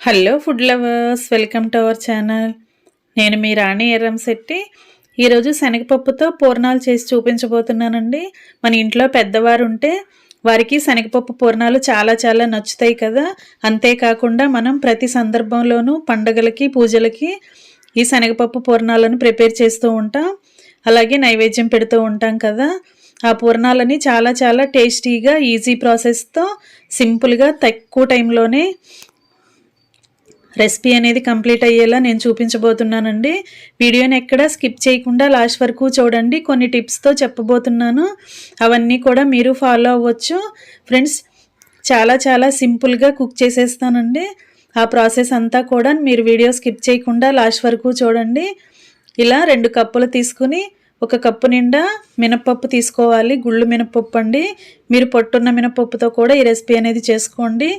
Hello food lovers welcome to our channel నేను మీ రాణి ఎర్రం శెట్టి. ఈరోజు శనగపప్పుతో పూర్ణాలు చేసి చూపించబోతున్నానండి. మన ఇంట్లో పెద్దవారు ఉంటే వారికి శనగపప్పు పూర్ణాలు చాలా చాలా నచ్చుతాయి కదా. అంతేకాకుండా మనం ప్రతి సందర్భంలోనూ పండగలకి పూజలకి ఈ శనగపప్పు పూర్ణాలను ప్రిపేర్ చేస్తూ ఉంటాం. అలాగే నైవేద్యం పెడుతూ ఉంటాం కదా. ఆ పూర్ణాలని చాలా చాలా టేస్టీగా ఈజీ ప్రాసెస్తో సింపుల్గా తక్కువ టైంలోనే రెసిపీ అనేది కంప్లీట్ అయ్యేలా నేను చూపించబోతున్నానండి. వీడియోని ఎక్కడ స్కిప్ చేయకుండా లాస్ట్ వరకు చూడండి. కొన్ని టిప్స్తో చెప్పబోతున్నాను. అవన్నీ కూడా మీరు ఫాలో అవ్వచ్చు. ఫ్రెండ్స్ చాలా చాలా సింపుల్గా కుక్ చేసేస్తానండి. ఆ ప్రాసెస్ అంతా కూడా మీరు వీడియో స్కిప్ చేయకుండా లాస్ట్ వరకు చూడండి. ఇలా రెండు కప్పులు తీసుకుని ఒక కప్పు నిండా మినపప్పు తీసుకోవాలి. గుళ్ళు మినపప్పు అండి. మీరు పొట్టున్న మినపప్పుతో కూడా ఈ రెసిపీ అనేది చేసుకోండి.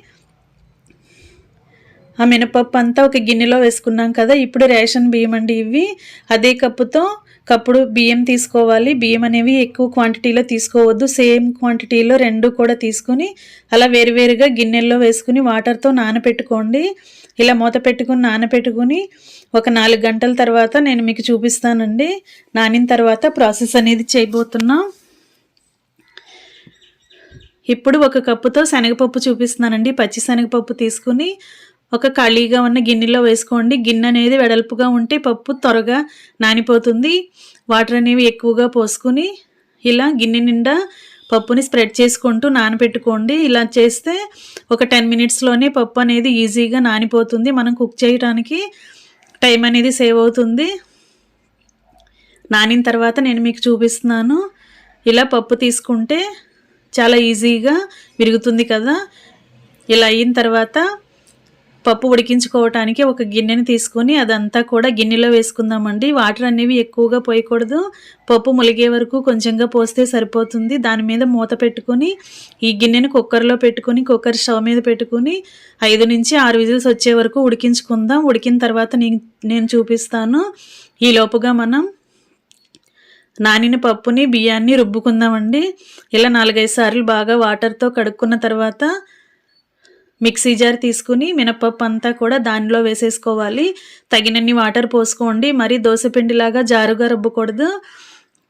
ఆ మినపప్పు అంతా ఒక గిన్నెలో వేసుకున్నాం కదా ఇప్పుడు రేషన్ బియ్యం అండి ఇవి. అదే కప్పుతో కప్పుడు బియ్యం తీసుకోవాలి. బియ్యం అనేవి ఎక్కువ క్వాంటిటీలో తీసుకోవద్దు. సేమ్ క్వాంటిటీలో రెండు కూడా తీసుకుని అలా వేరువేరుగా గిన్నెల్లో వేసుకుని వాటర్తో నానపెట్టుకోండి. ఇలా మూత పెట్టుకుని నానపెట్టుకుని ఒక నాలుగు గంటల తర్వాత నేను మీకు చూపిస్తానండి. నానిన తర్వాత ప్రాసెస్ అనేది చేయబోతున్నాం. ఇప్పుడు ఒక కప్పుతో శనగపప్పు చూపిస్తున్నానండి. పచ్చి శనగపప్పు తీసుకుని ఒక ఖాళీగా ఉన్న గిన్నెలో వేసుకోండి. గిన్నె అనేది వెడల్పుగా ఉంటే పప్పు త్వరగా నానిపోతుంది. వాటర్ అనేవి ఎక్కువగా పోసుకుని ఇలా గిన్నె నిండా పప్పుని స్ప్రెడ్ చేసుకుంటూ నానబెట్టుకోండి ఇలా చేస్తే ఒక టెన్ మినిట్స్లోనే పప్పు అనేది ఈజీగా నానిపోతుంది. మనం కుక్ చేయడానికి టైం అనేది సేవ్ అవుతుంది. నానిన తర్వాత నేను మీకు చూపిస్తున్నాను. ఇలా పప్పు తీసుకుంటే చాలా ఈజీగా విరుగుతుంది కదా. ఇలా అయిన తర్వాత పప్పు ఉడికించుకోవటానికి ఒక గిన్నెని తీసుకొని అదంతా కూడా గిన్నెలో వేసుకుందామండి. వాటర్ అనేవి ఎక్కువగా పోయకూడదు. పప్పు ములిగే వరకు కొంచెంగా పోస్తే సరిపోతుంది. దాని మీద మూత పెట్టుకొని ఈ గిన్నెని కుక్కర్లో పెట్టుకొని కుక్కర్ స్టవ్ మీద పెట్టుకొని ఐదు నుంచి ఆరు విజిల్స్ వచ్చే వరకు ఉడికించుకుందాం. ఉడికిన తర్వాత నేను నేను చూపిస్తాను. ఈ లోపుగా మనం నానిన పప్పుని బియ్యాన్ని రుబ్బుకుందామండి. ఇలా నాలుగైదు సార్లు బాగా వాటర్తో కడుక్కున్న తర్వాత మిక్సీ జార్ తీసుకుని మినపప్పు అంతా కూడా దానిలో వేసేసుకోవాలి. తగినన్ని వాటర్ పోసుకోండి. మరి దోశపిండిలాగా జారుగా రుబ్బకూడదు.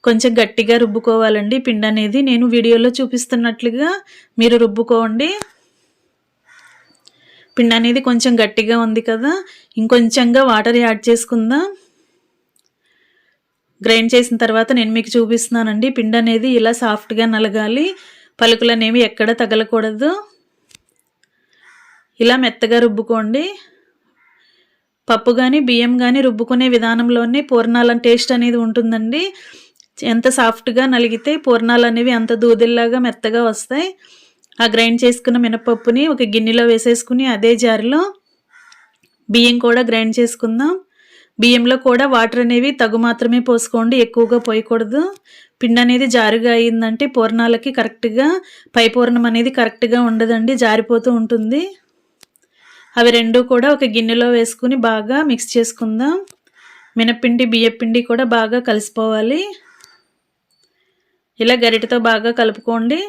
కొంచెం గట్టిగా రుబ్బుకోవాలండి. పిండి అనేది నేను వీడియోలో చూపిస్తున్నట్లుగా మీరు రుబ్బుకోండి. పిండి అనేది కొంచెం గట్టిగా ఉంది కదా. ఇంకొంచెంగా వాటర్ యాడ్ చేసుకుందాం. గ్రైండ్ చేసిన తర్వాత నేను మీకు చూపిస్తున్నానండి. పిండి అనేది ఇలా సాఫ్ట్గా నలగాలి. పలుకులు అనేవి ఎక్కడ తగలకూడదు. ఇలా మెత్తగా రుబ్బుకోండి. పప్పు కానీ బియ్యం కానీ రుబ్బుకునే విధానంలోనే పూర్ణాల టేస్ట్ అనేది ఉంటుందండి. ఎంత సాఫ్ట్గా నలిగితే పూర్ణాలు అనేవి అంత దూదిల్లాగా మెత్తగా వస్తాయి. ఆ గ్రైండ్ చేసుకున్న మినపప్పుని ఒక గిన్నెలో వేసేసుకుని అదే జారిలో బియ్యం కూడా గ్రైండ్ చేసుకుందాం. బియ్యంలో కూడా వాటర్ అనేవి తగు మాత్రమే పోసుకోండి ఎక్కువగా పోయకూడదు. పిండి అనేది జారుగా అయిందంటే పూర్ణాలకి కరెక్ట్గా పై పూర్ణం అనేది కరెక్ట్గా ఉండదండి జారిపోతూ ఉంటుంది. అవి రెండు కూడా ఒక గిన్నెలో వేసుకుని బాగా మిక్స్ చేసుకుందాం. మినపిండి బియ్యపిండి కూడా బాగా కలిసిపోవాలి. ఇలా గరిటతో బాగా కలుపుకోండి.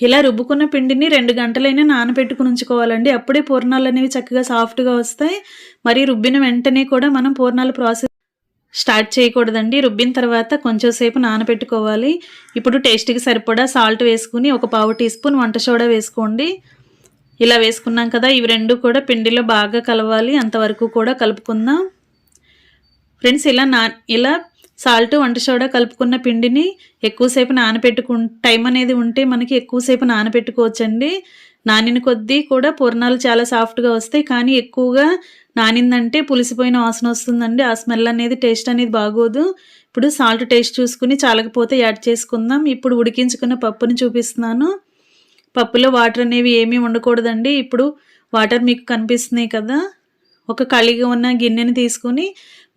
ఇలా రుబ్బుకున్న పిండిని రెండు గంటలైనా నానబెట్టుకుని ఉంచుకోవాలండి. అప్పుడే పూర్ణాలు అనేవి చక్కగా సాఫ్ట్గా వస్తాయి. మరి రుబ్బిన వెంటనే కూడా మనం పూర్ణాలు ప్రాసెస్ స్టార్ట్ చేయకూడదండి. రుబ్బిన తర్వాత కొంచెం సేపు నానబెట్టుకోవాలి. ఇప్పుడు టేస్ట్కి సరిపడా సాల్ట్ వేసుకుని ఒక పావు టీ స్పూన్ వంట సోడా వేసుకోండి. ఇలా వేసుకున్నాం కదా ఇవి రెండు కూడా పిండిలో బాగా కలవాలి. అంతవరకు కూడా కలుపుకుందాం. ఫ్రెండ్స్ ఇలా నా ఇలా సాల్ట్ వంట సోడా కలుపుకున్న పిండిని ఎక్కువసేపు నానబెట్టుకు టైం అనేది ఉంటే మనకి ఎక్కువసేపు నానబెట్టుకోవచ్చండి. నానిన కొద్దీ కూడా పూర్ణాలు చాలా సాఫ్ట్గా వస్తాయి. కానీ ఎక్కువగా నానిందంటే పులిసిపోయిన వాసన వస్తుందండి. ఆ స్మెల్ అనేది టేస్ట్ అనేది బాగోదు. ఇప్పుడు సాల్ట్ టేస్ట్ చూసుకుని చాలకపోతే యాడ్ చేసుకుందాం. ఇప్పుడు ఉడికించుకున్న పప్పుని చూపిస్తున్నాను. పప్పులో వాటర్ అనేవి ఏమీ ఉండకూడదండి. ఇప్పుడు వాటర్ మీకు కనిపిస్తున్నాయి కదా. ఒక కలిగి ఉన్న గిన్నెని తీసుకుని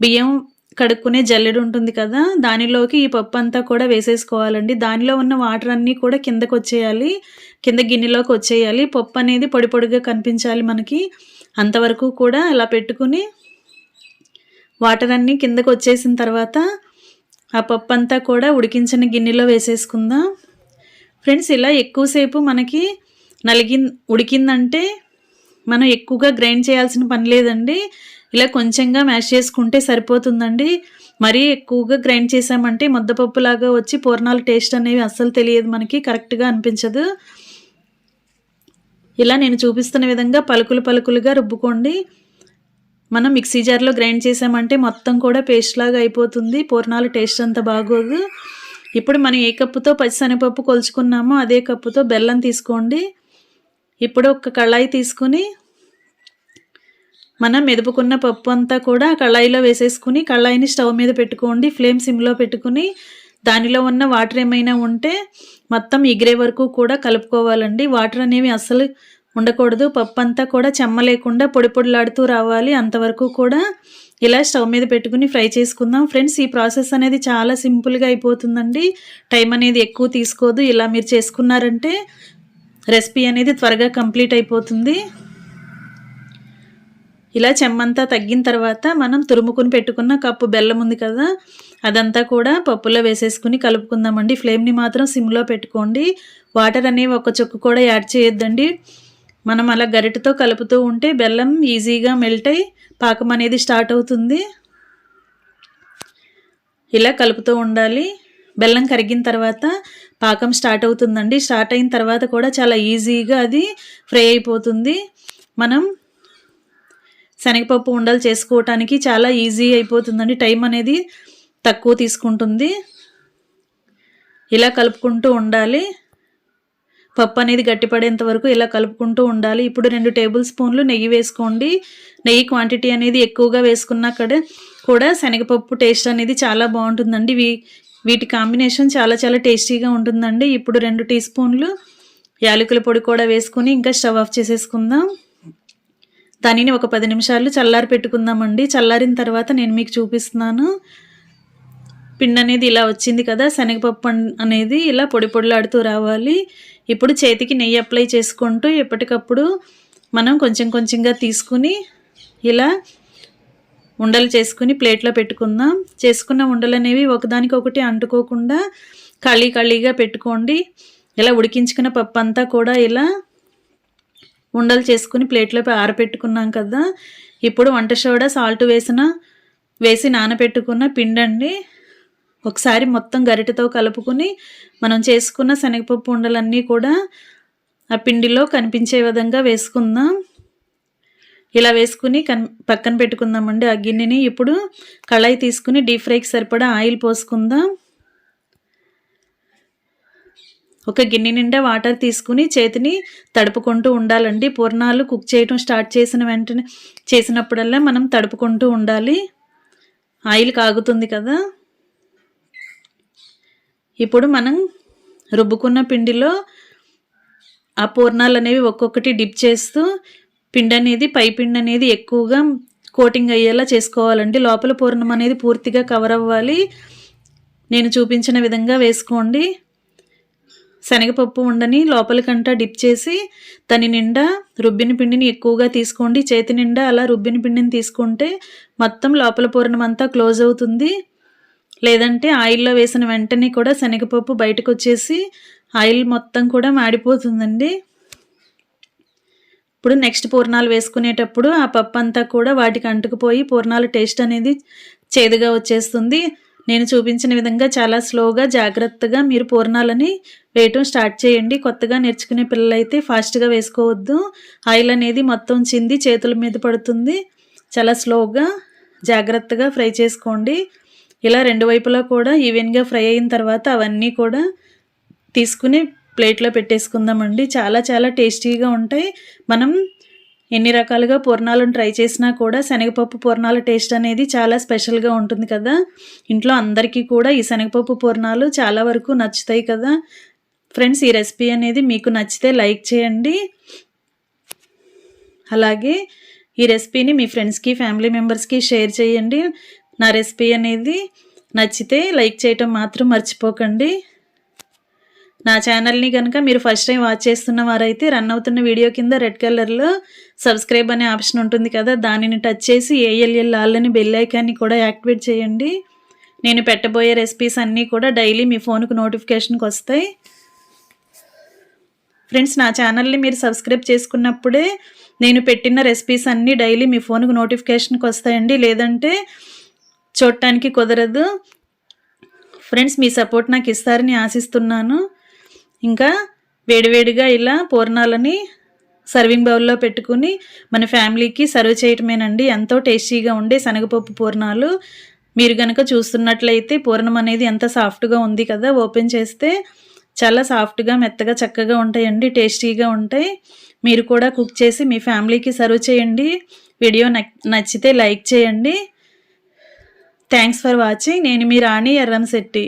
బియ్యం కడుక్కునే జల్లెడు ఉంటుంది కదా. దానిలోకి ఈ పప్పు అంతా కూడా వేసేసుకోవాలండి. దానిలో ఉన్న వాటర్ అన్నీ కూడా కిందకు వచ్చేయాలి కింద గిన్నెలోకి వచ్చేయాలి. పప్పు అనేది పొడి పొడిగా కనిపించాలి మనకి. అంతవరకు కూడా అలా పెట్టుకుని వాటర్ అన్నీ కిందకు వచ్చేసిన తర్వాత ఆ పప్పు అంతా కూడా ఉడికించిన గిన్నెలో వేసేసుకుందాం. ఫ్రెండ్స్ ఇలా ఎక్కువసేపు మనకి నలిగి ఉడికిందంటే మనం ఎక్కువగా గ్రైండ్ చేయాల్సిన పని లేదండి. ఇలా కొంచెంగా మ్యాష్ చేసుకుంటే సరిపోతుందండి. మరీ ఎక్కువగా గ్రైండ్ చేసామంటే ముద్దపప్పులాగా వచ్చి పూర్ణాలు టేస్ట్ అనేవి అస్సలు తెలియదు మనకి కరెక్ట్గా అనిపించదు. ఇలా నేను చూపిస్తున్న విధంగా పలుకులు పలుకులుగా రుబ్బుకోండి. మనం మిక్సీ జార్లో గ్రైండ్ చేసామంటే మొత్తం కూడా పేస్ట్ లాగా అయిపోతుంది. పూర్ణాల టేస్ట్ అంత బాగోదు. ఇప్పుడు మనం ఏ కప్పుతో పచ్చిశనగపప్పు కొలుచుకున్నామో అదే కప్పుతో బెల్లం తీసుకోండి. ఇప్పుడు ఒక కళాయి తీసుకుని మనం మెదుపుకున్న పప్పు అంతా కూడా కళాయిలో వేసేసుకుని కళాయిని స్టవ్ మీద పెట్టుకోండి. ఫ్లేమ్ సిమ్లో పెట్టుకుని దానిలో ఉన్న వాటర్ ఏమైనా ఉంటే మొత్తం ఎగిరే వరకు కూడా కలుపుకోవాలండి. వాటర్ అనేవి అస్సలు ఉండకూడదు. పప్పు అంతా కూడా చెమ్మ లేకుండా పొడి పొడిలాడుతూ రావాలి. అంతవరకు కూడా ఇలా స్టవ్ మీద పెట్టుకుని ఫ్రై చేసుకుందాం. ఫ్రెండ్స్ ఈ ప్రాసెస్ అనేది చాలా సింపుల్గా అయిపోతుందండి. టైం అనేది ఎక్కువ తీసుకోదు. ఇలా మీరు చేసుకున్నారంటే రెసిపీ అనేది త్వరగా కంప్లీట్ అయిపోతుంది. ఇలా చెమ్మంతా తగ్గిన తర్వాత మనం తురుముకుని పెట్టుకున్న కప్పు బెల్లం ఉంది కదా అదంతా కూడా పప్పులో వేసేసుకుని కలుపుకుందామండి. ఫ్లేమ్ని మాత్రం సిమ్లో పెట్టుకోండి. వాటర్ అనేవి ఒక చుక్క కూడా యాడ్ చేయొద్దండి. మనం అలా గరిటతో కలుపుతూ ఉంటే బెల్లం ఈజీగా మెల్ట్ అయి పాకం అనేది స్టార్ట్ అవుతుంది. ఇలా కలుపుతూ ఉండాలి. బెల్లం కరిగిన తర్వాత పాకం స్టార్ట్ అవుతుందండి. స్టార్ట్ అయిన తర్వాత కూడా చాలా ఈజీగా అది ఫ్రై అయిపోతుంది. మనం శనగపప్పు ఉండలు చేసుకోవటానికి చాలా ఈజీ అయిపోతుందండి. టైం అనేది తక్కువ తీసుకుంటుంది. ఇలా కలుపుకుంటూ ఉండాలి. పప్పు అనేది గట్టిపడేంత వరకు ఇలా కలుపుకుంటూ ఉండాలి. ఇప్పుడు రెండు టేబుల్ స్పూన్లు నెయ్యి వేసుకోండి. నెయ్యి క్వాంటిటీ అనేది ఎక్కువగా వేసుకున్నాక కూడా శనగపప్పు టేస్ట్ అనేది చాలా బాగుంటుందండి. వీ వీటి కాంబినేషన్ చాలా చాలా టేస్టీగా ఉంటుందండి. ఇప్పుడు రెండు టీ స్పూన్లు యాలకుల పొడి కూడా వేసుకుని ఇంకా స్టవ్ ఆఫ్ చేసేసుకుందాం. తనిని ఒక పది నిమిషాలు చల్లారి పెట్టుకుందామండి. చల్లారిన తర్వాత నేను మీకు చూపిస్తున్నాను. పిండి అనేది ఇలా వచ్చింది కదా శనగపప్పు అనేది ఇలా పొడి పొడిలాడుతూ రావాలి. ఇప్పుడు చేతికి నెయ్యి అప్లై చేసుకుంటూ ఎప్పటికప్పుడు మనం కొంచెం కొంచెంగా తీసుకుని ఇలా ఉండలు చేసుకుని ప్లేట్లో పెట్టుకుందాం. చేసుకున్న ఉండలు అనేవి ఒకదానికొకటి అంటుకోకుండా ఖాళీ ఖాళీగా పెట్టుకోండి. ఇలా ఉడికించుకున్న పప్పు అంతా కూడా ఇలా ఉండలు చేసుకుని ప్లేట్లో ఆరపెట్టుకున్నాం కదా. ఇప్పుడు వంట సోడా సాల్ట్ వేసిన వేసి నానబెట్టుకున్న పిండండి. ఒకసారి మొత్తం గరిటెతో కలుపుకుని మనం చేసుకున్న శనగపప్పు ఉండలన్నీ కూడా ఆ పిండిలో కనిపించే విధంగా వేసుకుందాం. ఇలా వేసుకుని కన్ పక్కన పెట్టుకుందామండి ఆ గిన్నెని. ఇప్పుడు కళాయి తీసుకుని డీప్ ఫ్రైకి సరిపడా ఆయిల్ పోసుకుందాం. ఒక గిన్నె నిండా వాటర్ తీసుకుని చేతిని తడుపుకుంటూ ఉండాలండి. పూర్ణాలు కుక్ చేయటం స్టార్ట్ చేసిన వెంటనే చేసినప్పుడల్లా మనం తడుపుకుంటూ ఉండాలి. ఆయిల్ కాగుతుంది కదా. ఇప్పుడు మనం రుబ్బుకున్న పిండిలో ఆ పూర్ణాలు అనేవి ఒక్కొక్కటి డిప్ చేస్తూ పిండి అనేది పై పిండి అనేది ఎక్కువగా కోటింగ్ అయ్యేలా చేసుకోవాలండి. లోపల పూర్ణం అనేది పూర్తిగా కవర్ అవ్వాలి. నేను చూపించిన విధంగా వేసుకోండి. శనగపప్పు ఉండని లోపలికంటా డిప్ చేసి దాని నిండా రుబ్బిన పిండిని ఎక్కువగా తీసుకోండి. చేతి నిండా అలా రుబ్బిన పిండిని తీసుకుంటే మొత్తం లోపల పూర్ణం అంతా క్లోజ్ అవుతుంది. లేదంటే ఆయిల్లో వేసిన వెంటనే కూడా శనగపప్పు బయటకు వచ్చేసి ఆయిల్ మొత్తం కూడా మాడిపోతుందండి. ఇప్పుడు నెక్స్ట్ పూర్ణాలు వేసుకునేటప్పుడు ఆ పప్పు అంతా కూడా వాటికి అంటుకుపోయి పూర్ణాలు టేస్ట్ అనేది చేదుగా వచ్చేస్తుంది. నేను చూపించిన విధంగా చాలా స్లోగా జాగ్రత్తగా మీరు పూర్ణాలని వేయటం స్టార్ట్ చేయండి. కొత్తగా నేర్చుకునే పిల్లలైతే ఫాస్ట్గా వేసుకోవద్దు. ఆయిల్ అనేది మొత్తం చింది చేతుల మీద పడుతుంది. చాలా స్లోగా జాగ్రత్తగా ఫ్రై చేసుకోండి. ఇలా రెండు వైపులా కూడా ఈవెన్గా ఫ్రై అయిన తర్వాత అవన్నీ కూడా తీసుకుని ప్లేట్లో పెట్టేసుకుందామండి. చాలా చాలా టేస్టీగా ఉంటాయి. మనం ఎన్ని రకాలుగా పూర్ణాలను ట్రై చేసినా కూడా శనగపప్పు పూర్ణాల టేస్ట్ అనేది చాలా స్పెషల్గా ఉంటుంది కదా. ఇంట్లో అందరికీ కూడా ఈ శనగపప్పు పూర్ణాలు చాలా వరకు నచ్చుతాయి కదా. ఫ్రెండ్స్ ఈ రెసిపీ అనేది మీకు నచ్చితే లైక్ చేయండి. అలాగే ఈ రెసిపీని మీ ఫ్రెండ్స్కి ఫ్యామిలీ మెంబర్స్కి షేర్ చేయండి. నా రెసిపీ అనేది నచ్చితే లైక్ చేయటం మాత్రం మర్చిపోకండి. నా ఛానల్ని కనుక మీరు ఫస్ట్ టైం వాచ్ చేస్తున్న వారైతే రన్ అవుతున్న వీడియో కింద రెడ్ కలర్లో సబ్స్క్రైబ్ అనే ఆప్షన్ ఉంటుంది కదా దానిని టచ్ చేసి ఏఎల్ఎల్ ఆల్ని బెల్ ఐకాన్ని కూడా యాక్టివేట్ చేయండి. నేను పెట్టబోయే రెసిపీస్ అన్నీ కూడా డైలీ మీ ఫోన్కు నోటిఫికేషన్కి వస్తాయి. ఫ్రెండ్స్ నా ఛానల్ని మీరు సబ్స్క్రైబ్ చేసుకున్నప్పుడే నేను పెట్టిన రెసిపీస్ అన్నీ డైలీ మీ ఫోన్కి నోటిఫికేషన్కి వస్తాయండి. లేదంటే చూడటానికి కుదరదు. ఫ్రెండ్స్ మీ సపోర్ట్ నాకు ఇస్తారని ఆశిస్తున్నాను. ఇంకా వేడివేడిగా ఇలా పూర్ణాలని సర్వింగ్ బౌల్లో పెట్టుకుని మన ఫ్యామిలీకి సర్వ్ చేయటమేనండి. ఎంతో టేస్టీగా ఉండే శనగపప్పు పూర్ణాలు. మీరు కనుక చూస్తున్నట్లయితే పూర్ణం అనేది ఎంత సాఫ్ట్గా ఉంది కదా ఓపెన్ చేస్తే చాలా సాఫ్ట్గా మెత్తగా చక్కగా ఉంటాయండి టేస్టీగా ఉంటాయి. మీరు కూడా కుక్ చేసి మీ ఫ్యామిలీకి సర్వ్ చేయండి. వీడియో నచ్చితే లైక్ చేయండి. థ్యాంక్స్ ఫర్ వాచింగ్ నేను మీ రాణి ఎర్రంశెట్టి